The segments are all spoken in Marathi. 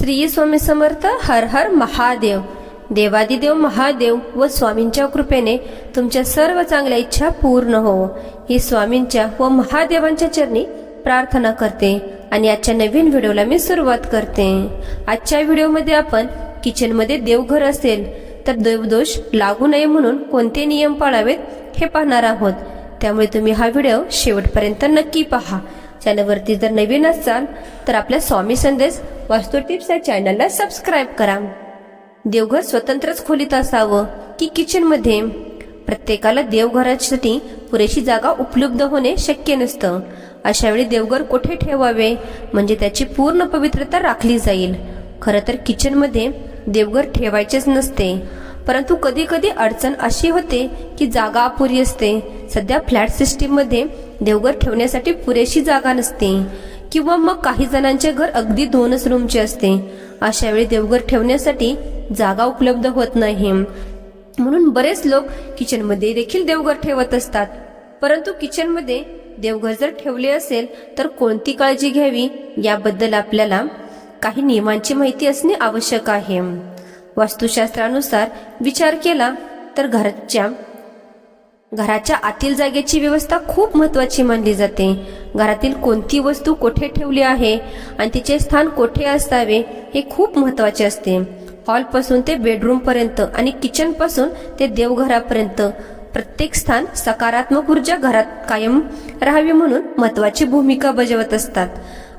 श्री स्वामी समर्थ हर हर महादेव. देवादिदेव महादेव व स्वामींच्या कृपेने तुमच्या सर्व चांगल्या इच्छा पूर्ण हो. ही स्वामींच्या व महादेवांच्या चरणी प्रार्थना करते आणि आजच्या नवीन व्हिडिओला मी सुरुवात करते. आजच्या व्हिडिओमध्ये आपण किचनमध्ये देवघर असेल तर देवदोष लागू नये म्हणून कोणते नियम पाळावेत हे पाहणार आहोत. त्यामुळे तुम्ही हा व्हिडिओ शेवटपर्यंत नक्की पहा. चॅनलवरती जर नवीन असाल तर आपल्या स्वामी संदेश वास्तू टिप्स या चॅनलला सबस्क्राईब करा. देवघर स्वतंत्रच खोलीत असावं की किचनमध्ये प्रत्येकाला देवघरासाठी पुरेशी जागा उपलब्ध होणे शक्य नसतं. अशा वेळी देवघर कुठे ठेवावे? म्हणजे त्याची पूर्ण पवित्रता राखली जाईल. खरं तर किचनमध्ये देवघर ठेवायचेच नसते. परंतु कधी कधी अडचण अशी होते की जागा अपुरी असते. सध्या फ्लॅट सिस्टीममध्ये देवघर ठेवण्यासाठी पुरेशी जागा नसते. किंवा मग काही जणांचे घर अगदी दोनच रूमचे असते. अशा वेळी देवघर ठेवण्यासाठी जागा उपलब्ध होत नाही. म्हणून बरेच लोक किचनमध्ये देखील देवघर ठेवत असतात. परंतु किचनमध्ये देवघर जर ठेवले असेल तर कोणती काळजी घ्यावी याबद्दल आपल्याला काही नियमांची माहिती असणे आवश्यक आहे. वास्तुशास्त्रानुसार विचार केला तर घराच्या घराच्या आतील जागेची व्यवस्था खूप महत्वाची मानली जाते. घरातील कोणती वस्तू कोठे ठेवली आहे आणि तिचे स्थान कोठे असावे हे खूप महत्त्वाचे असते. हॉलपासून ते बेडरूमपर्यंत आणि किचनपासून ते देवघरापर्यंत प्रत्येक स्थान सकारात्मक ऊर्जा घरात कायम राहावी म्हणून महत्वाची भूमिका बजावत असतात.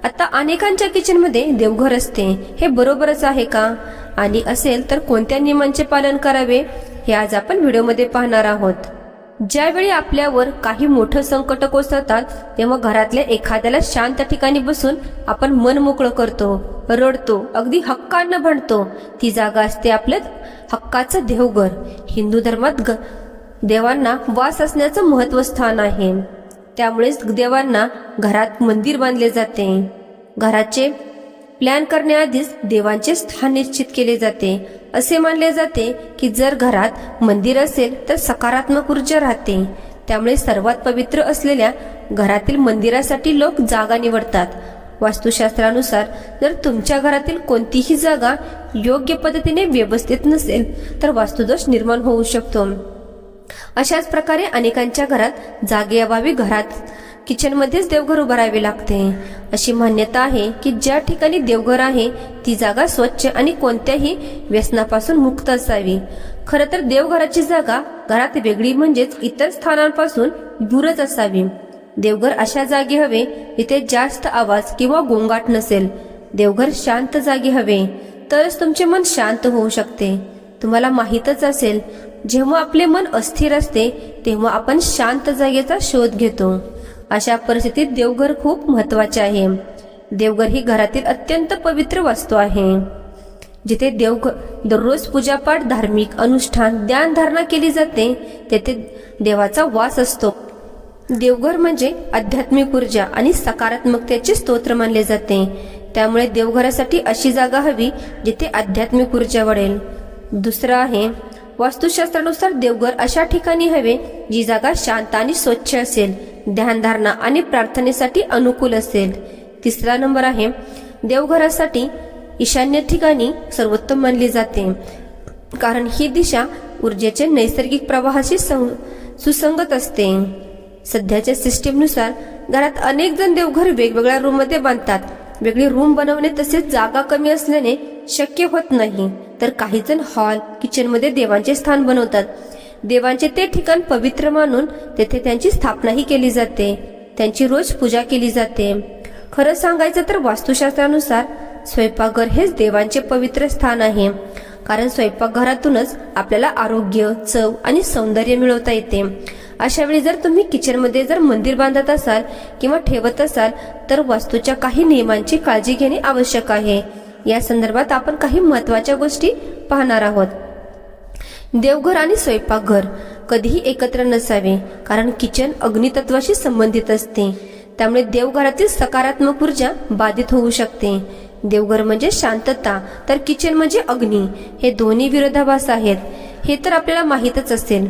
आता अनेकांच्या किचनमध्ये देवघर असते. हे बरोबरच आहे का? आणि असेल तर कोणत्या नियमांचे पालन करावे? हे आज आपण व्हिडिओमध्ये पाहणार आहोत. ज्यावेळी आपल्यावर काही मोठं संकट कोसळतात तेव्हा घरातल्या एखाद्याला शांत ठिकाणी बसून आपण मन मोकळं करतो रडतो अगदी हक्कानं भांडतो. ती जागा असते आपल्या हक्काचं देवघर. हिंदू धर्मात ग- देवांना वास असण्याचं महत्त्व स्थान आहे. त्यामुळेच देवांना घरात मंदिर बांधले जाते. घराचे प्लॅन करण्याआधीच देवांचे स्थान निश्चित केले जाते. असे मानले जाते की जर घरात मंदिर असेल तर सकारात्मक ऊर्जा राहते. त्यामुळे सर्वात पवित्र असलेल्या घरातील मंदिरासाठी लोक जागा निवडतात. वास्तुशास्त्रानुसार जर तुमच्या घरातील कोणतीही जागा योग्य पद्धतीने व्यवस्थित नसेल तर वास्तुदोष निर्माण होऊ शकतो. अशाच प्रकारे अनेकांच्या घरात जागेअभावी घरात किचनमध्येच देवघर उभारावे लागते. अशी मान्यता आहे की ज्या ठिकाणी देवघर आहे ती जागा स्वच्छ आणि कोणत्याही व्यसनापासून मुक्त असावी. खरं तर देवघराची जागा घरात वेगळी म्हणजेच इतर स्थानांपासून दूरच असावी. देवघर अशा जागी हवे जिथे जास्त आवाज किंवा गोंगाट नसेल. देवघर शांत जागी हवे. तरच तुमचे मन शांत होऊ शकते. तुम्हाला माहीतच असेल जेव्हा आपले मन अस्थिर असते तेव्हा आपण शांत जागेचा शोध घेतो. अशा परिस्थितीत देवघर खूप महत्त्वाचे आहे. देवघर ही घरातील अत्यंत पवित्र वास्तू आहे. जिथे देवघर दररोज पूजापाठ धार्मिक अनुष्ठान ध्यानधारणा केली जाते तेथे देवाचा वास असतो. देवघर म्हणजे आध्यात्मिक ऊर्जा आणि सकारात्मकतेचे स्तोत्र मानले जाते. त्यामुळे देवघरासाठी अशी जागा हवी जिथे आध्यात्मिक ऊर्जा वाढेल दुसरं आहे वास्तुशास्त्रानुसार देवघर अशा ठिकाणी हवे जी जागा शांत आणि स्वच्छ असेल. ध्यानधारणा आणि प्रार्थनेसाठी अनुकूल असेल. तिसरा नंबर आहे देवघरासाठी ईशान्य ठिकाणी सर्वोत्तम मानली जाते. कारण ही दिशा ऊर्जेचे नैसर्गिक प्रवाहाशी सं- सुसंगत असते. सध्याच्या सिस्टीमनुसार घरात अनेक जण देवघर वेगवेगळ्या रूममध्ये बांधतात. वेगळी रूम बनवणे तसेच जागा कमी असल्याने शक्य होत नाही. तर काही जण हॉल किचनमध्ये देवांचे स्थान बनवतात. देवांचे ते ठिकाण पवित्र मानून तेथे त्यांची स्थापनाही केली जाते. त्यांची रोज पूजा केली जाते. खरं सांगायचं तर वास्तुशास्त्रानुसार स्वयंपाकघर हेच देवांचे पवित्र स्थान आहे. कारण स्वयंपाकघरातूनच आपल्याला आरोग्य चव आणि सौंदर्य मिळवता येते. अशा वेळी जर तुम्ही किचनमध्ये जर मंदिर बांधत असाल किंवा ठेवत असाल तर वास्तूच्या काही नियमांची काळजी घेणे आवश्यक आहे. या संदर्भात आपण काही महत्त्वाच्या गोष्टी पाहणार आहोत. देवघर आणि स्वयंपाकघर कधीही एकत्र नसावे कारण किचन अग्नितत्वाशी संबंधित असते. त्यामुळे देवघरातील सकारात्मक ऊर्जा बाधित होऊ शकते. देवघर म्हणजे शांतता तर किचन म्हणजे अग्नी. हे दोन्ही विरोधाभास आहेत. हे तर आपल्याला माहीतच असेल.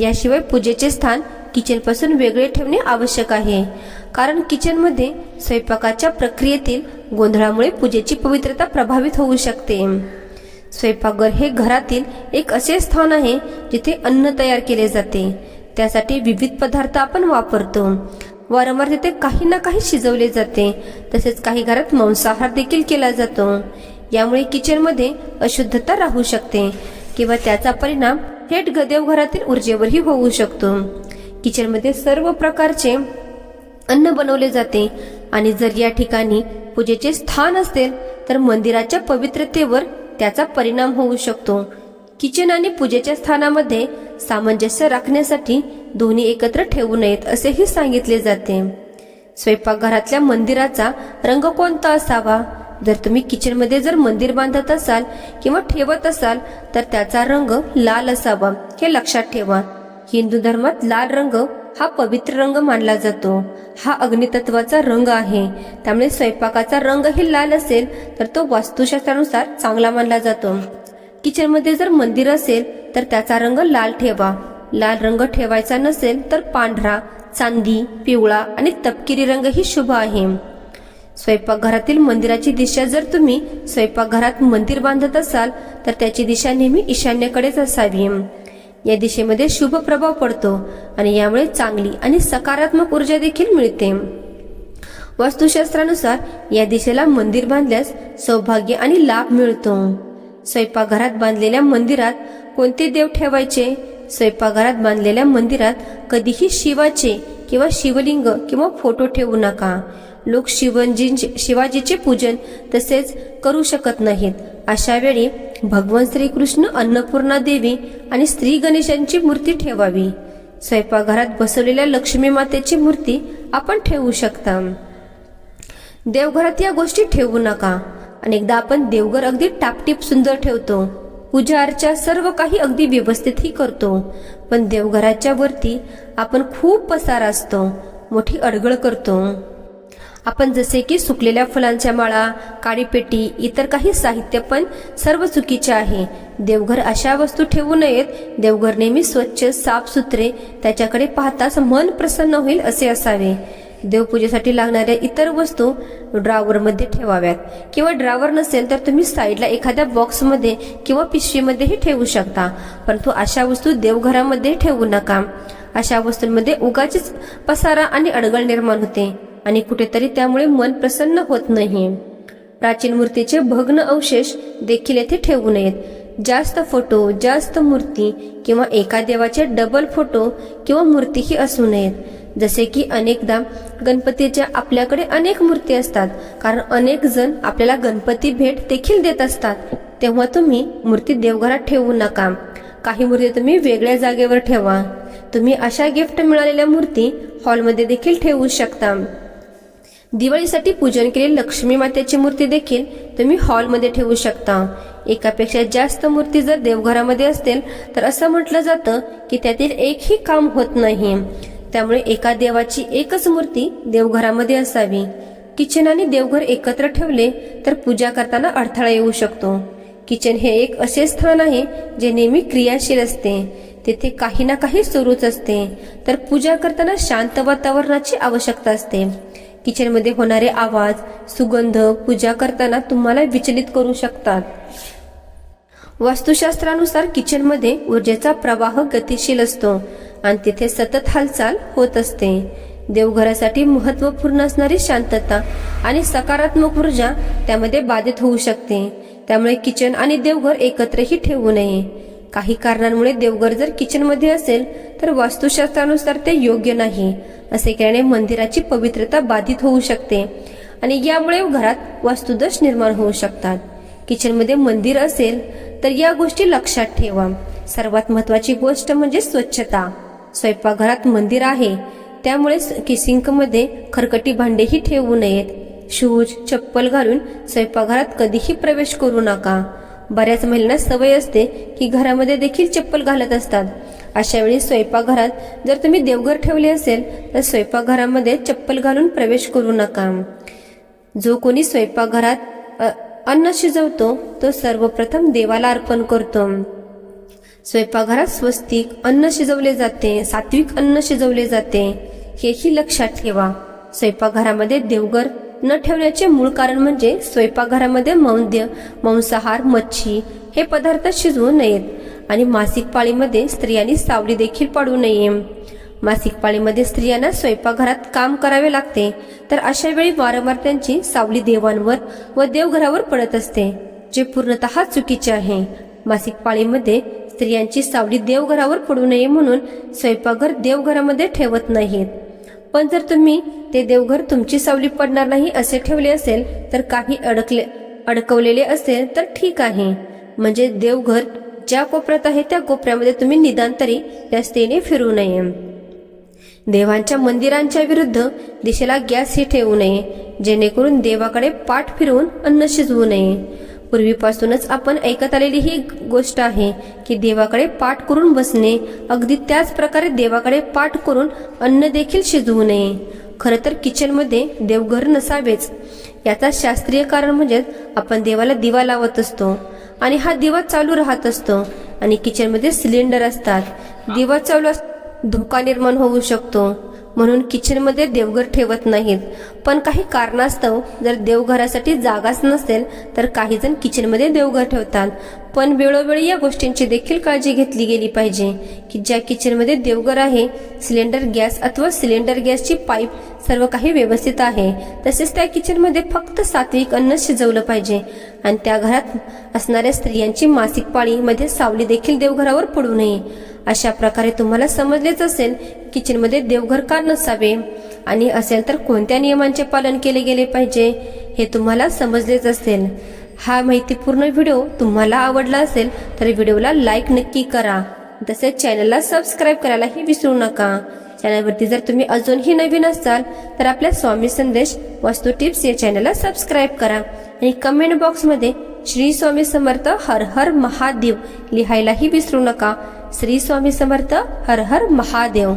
याशिवाय पूजेचे स्थान किचनपासून वेगळे ठेवणे आवश्यक आहे. कारण किचनमध्ये स्वयंपाकाच्या प्रक्रियेतील गोंधळामुळे पूजेची पवित्रता प्रभावित होऊ शकते. स्वयंपाकघर हे घरातील एक असे स्थान आहे जिथे अन्न तयार केले जाते. त्यासाठी विविध पदार्थ आपण वापरतो. वारंवार तिथे काही ना काही शिजवले जाते. तसेच काही घरात मांसाहार देखील केला जातो. यामुळे किचनमध्ये अशुद्धता राहू शकते किंवा त्याचा परिणाम थेट गदेवघरातील ऊर्जेवरही होऊ शकतो. किचनमध्ये सर्व प्रकारचे अन्न बनवले जाते आणि जर या ठिकाणी पूजेचे स्थान असेल तर मंदिराच्या पवित्रतेवर त्याचा परिणाम होऊ शकतो. किचन आणि पूजेच्या स्थानामध्ये सामंजस्य राखण्यासाठी दोन्ही एकत्र ठेवू नयेत असेही सांगितले जाते. स्वयंपाकघरातल्या मंदिराचा रंग कोणता असावा? जर तुम्ही किचनमध्ये जर मंदिर बांधत असाल किंवा ठेवत असाल तर त्याचा रंग लाल असावा हे लक्षात ठेवा. हिंदू धर्मात लाल रंग हा पवित्र रंग मानला जातो. हा अग्नितत्वाचा रंग आहे. त्यामुळे स्वयंपाकाचा रंगही लाल असेल तर तो वास्तुशास्त्रानुसार चांगला मानला जातो. किचनमध्ये जर मंदिर असेल तर त्याचा रंग लाल ठेवा. लाल रंग ठेवायचा नसेल तर पांढरा चांदी पिवळा आणि तपकिरी रंग ही शुभ आहे. स्वयंपाकघरातील मंदिराची दिशा जर तुम्ही स्वयंपाकघरात मंदिर बांधत असाल तर त्याची दिशा नेहमी ईशान्येकडेच असावी. या दिशेमध्ये शुभ प्रभाव पडतो आणि यामुळे चांगली आणि सकारात्मक ऊर्जा देखील मिळते. वास्तुशास्त्रानुसार या दिशेला मंदिर बांधल्यास सौभाग्य आणि लाभ मिळतो. स्वयंपाकघरात बांधलेल्या मंदिरात कोणते देव ठेवायचे? स्वयंपाकघरात बांधलेल्या मंदिरात कधीही शिवाचे किंवा शिवलिंग किंवा फोटो ठेवू नका. लोक शिवजींचे शिवाजीचे पूजन तसेच करू शकत नाहीत. अशा वेळी भगवान श्रीकृष्ण अन्नपूर्णा देवी आणि श्री गणेशांची मूर्ती ठेवावी. स्वयंपाकघरात बसवलेल्या लक्ष्मी मातेची मूर्ती आपण ठेवू शकता. देवघरात या गोष्टी ठेवू नका. अनेकदा आपण देवघर अगदी टापटीप सुंदर ठेवतो. पूजा अर्चा सर्व काही अगदी व्यवस्थितही करतो. पण देवघराच्या वरती आपण खूप पसार असतो. मोठी अडगळ करतो. आपण जसे की सुकलेल्या फुलांच्या माळा काळी पेटी इतर काही साहित्य पण सर्व चुकीचे आहे. देवघर अशा वस्तू ठेवू नयेत. देवघर नेहमी स्वच्छ साफसुथरे त्याच्याकडे पाहताच मन प्रसन्न होईल असे असावे. देवपूजेसाठी लागणाऱ्या इतर वस्तू ड्रावरमध्ये ठेवाव्यात. किंवा ड्रावर नसेल तर तुम्ही साईडला एखाद्या बॉक्समध्ये किंवा पिशवीमध्येही ठेवू शकता. परंतु अशा वस्तू देवघरामध्ये ठेवू नका. अशा वस्तूंमध्ये उगाचीच पसारा आणि अडगळ निर्माण होते. आणि कुठेतरी त्यामुळे मन प्रसन्न होत नाही. प्राचीन मूर्तीचे भग्न अवशेष देखील येथे ठेवू नयेत. जास्त फोटो जास्त मूर्ती किंवा एका देवाचे डबल फोटो किंवा मूर्तीही असू नयेत. जसे की अनेकदा गणपतीच्या आपल्याकडे अनेक मूर्ती असतात कारण अनेक जण आपल्याला गणपती भेट देखील देत असतात. तेव्हा तुम्ही मूर्ती देवघरात ठेवू नका. काही मूर्ती तुम्ही वेगळ्या जागेवर ठेवा. तुम्ही अशा गिफ्ट मिळालेल्या मूर्ती हॉलमध्ये देखील ठेवू शकता. दिवाळीसाठी पूजन केलेली लक्ष्मी मातेची मूर्ती देखील तुम्ही हॉलमध्ये ठेवू शकता. एकापेक्षा जास्त मूर्ती जर देवघरामध्ये असतील तर असं म्हटलं जातं की त्यातील एकही काम होत नाही. त्यामुळे एका देवाची एकच मूर्ती देवघरामध्ये असावी. किचन आणि देवघर एकत्र ठेवले तर पूजा करताना अडथळा येऊ शकतो. किचन हे एक असे स्थान आहे जे नेहमी क्रियाशील असते. तेथे काही ना काही सुरूच असते. तर पूजा करताना शांत वातावरणाची आवश्यकता असते. किचनमध्ये होणारे आवाज सुगंध पूजा करताना तुम्हाला विचलित करू शकतात. वास्तुशास्त्रानुसार किचनमध्ये ऊर्जेचा प्रवाह गतिशील असतो आणि तिथे सतत हालचाल होत असते. देवघरासाठी महत्त्वपूर्ण असणारी शांतता आणि सकारात्मक ऊर्जा त्यामध्ये बाधित होऊ शकते. त्यामुळे किचन आणि देवघर एकत्रही ठेवू नये. काही कारणांमुळे देवघर जर किचनमध्ये असेल तर वास्तुशास्त्रानुसार ते योग्य नाही असे केल्याने मंदिराची पवित्रता बाधित होऊ शकते. आणि यामुळे घरात वास्तुदोष निर्माण होऊ शकतात. किचनमध्ये मंदिर असेल तर या गोष्टी लक्षात ठेवा. सर्वात महत्वाची गोष्ट म्हणजे स्वच्छता. स्वयंपाकघरात मंदिर आहे त्यामुळे किसिंकमध्ये खरकटी भांडेही ठेवू नयेत. शूज चप्पल घालून स्वयंपाकघरात कधीही प्रवेश करू नका. बऱ्याच महिलांना सवय असते की घरामध्ये देखील चप्पल घालत असतात. अशा वेळी स्वयंपाकघरात जर तुम्ही देवघर ठेवले असेल तर स्वयंपाकघरामध्ये चप्पल घालून प्रवेश करू नका. जो कोणी स्वयंपाकघरात अन्न शिजवतो तो सर्वप्रथम देवाला अर्पण करतो. स्वयंपाकघरात स्वस्तिक अन्न शिजवले जाते सात्विक अन्न शिजवले जाते. हेही लक्षात ठेवा. स्वयंपाकघरामध्ये देवघर न ठेवण्याचे मूळ कारण म्हणजे स्वयंपाकघरामध्ये मौद्य मांसाहार मच्छी हे पदार्थ शिजवू नयेत आणि मासिक पाळीमध्ये स्त्रियांनी सावली देखील पाडू नये. मासिक पाळीमध्ये स्त्रियांना स्वयंपाकघरात काम करावे लागते तर अशा वेळी वारंवार त्यांची सावली देवांवर व देवघरावर पडत असते जे पूर्णतः चुकीचे आहे. मासिक पाळीमध्ये स्त्रियांची सावली देवघरावर पडू नये म्हणून स्वयंपाकघर देवघरामध्ये ठेवत नाहीत. पण जर तुम्ही ते देवघर तुमची सावली पडणार नाही असे ठेवले असेल तर काही अडकले अडकवलेले असेल तर ठीक आहे. म्हणजे देवघर ज्या कोपऱ्यात आहे त्या कोपऱ्यामध्ये तुम्ही निदान तरी रस्तेने फिरू नये. देवांच्या मंदिरांच्या विरुद्ध दिशेला गॅस ही ठेवू नये जेणेकरून देवाकडे पाठ फिरवून अन्न शिजवू नये. पूर्वीपासूनच आपण ऐकत आलेली ही गोष्ट आहे की देवाकडे पाठ करून बसणे अगदी त्याच प्रकारे देवाकडे पाठ करून अन्न देखील शिजवू नये. खरं तर किचनमध्ये देवघर नसावेच. याचा शास्त्रीय कारण म्हणजे आपण देवाला दिवा लावत असतो आणि हा दिवा चालू राहत असतो आणि किचनमध्ये सिलेंडर असतात. दिवा चालू अस धोका निर्माण होऊ शकतो. म्हणून किचनमध्ये देवघर ठेवत नाहीत. पण काही कारणास्तव जर देवघरासाठी जागाच नसेल तर काही जण किचनमध्ये देवघर ठेवतात. पण वेळोवेळी या गोष्टींची देखील काळजी घेतली गेली पाहिजे की ज्या किचनमध्ये देवघर आहे सिलेंडर गॅस अथवा सिलेंडर गॅसची पाईप सर्व काही व्यवस्थित आहे तसेच त्या किचनमध्ये फक्त सात्विक अन्न शिजवलं पाहिजे. आणि त्या घरात असणाऱ्या स्त्रियांची मासिक पाळीमध्ये सावली देखील देवघरावर पडू नये. अशा प्रकारे तुम्हाला समजलेच असेल किचनमध्ये देवघर का नसावे? आणि असेल तर कोणत्या नियमांचे पालन केले गेले पाहिजे हे तुम्हाला समजलेच असेल. हा माहितीपूर्ण व्हिडिओ तुम्हाला आवडला असेल तर व्हिडिओला लाईक नक्की करा. तसेच चॅनलला सबस्क्राईब करायलाही विसरू नका. चॅनलवरती जर तुम्ही अजूनही नवीन असाल तर आपल्या स्वामी संदेश वास्तू टिप्स या चॅनलला सबस्क्राईब करा. आणि कमेंट बॉक्समध्ये श्री स्वामी समर्थ हर हर महादेव. लिहायलाही विसरू नका. श्री स्वामी समर्थ हर हर महादेव.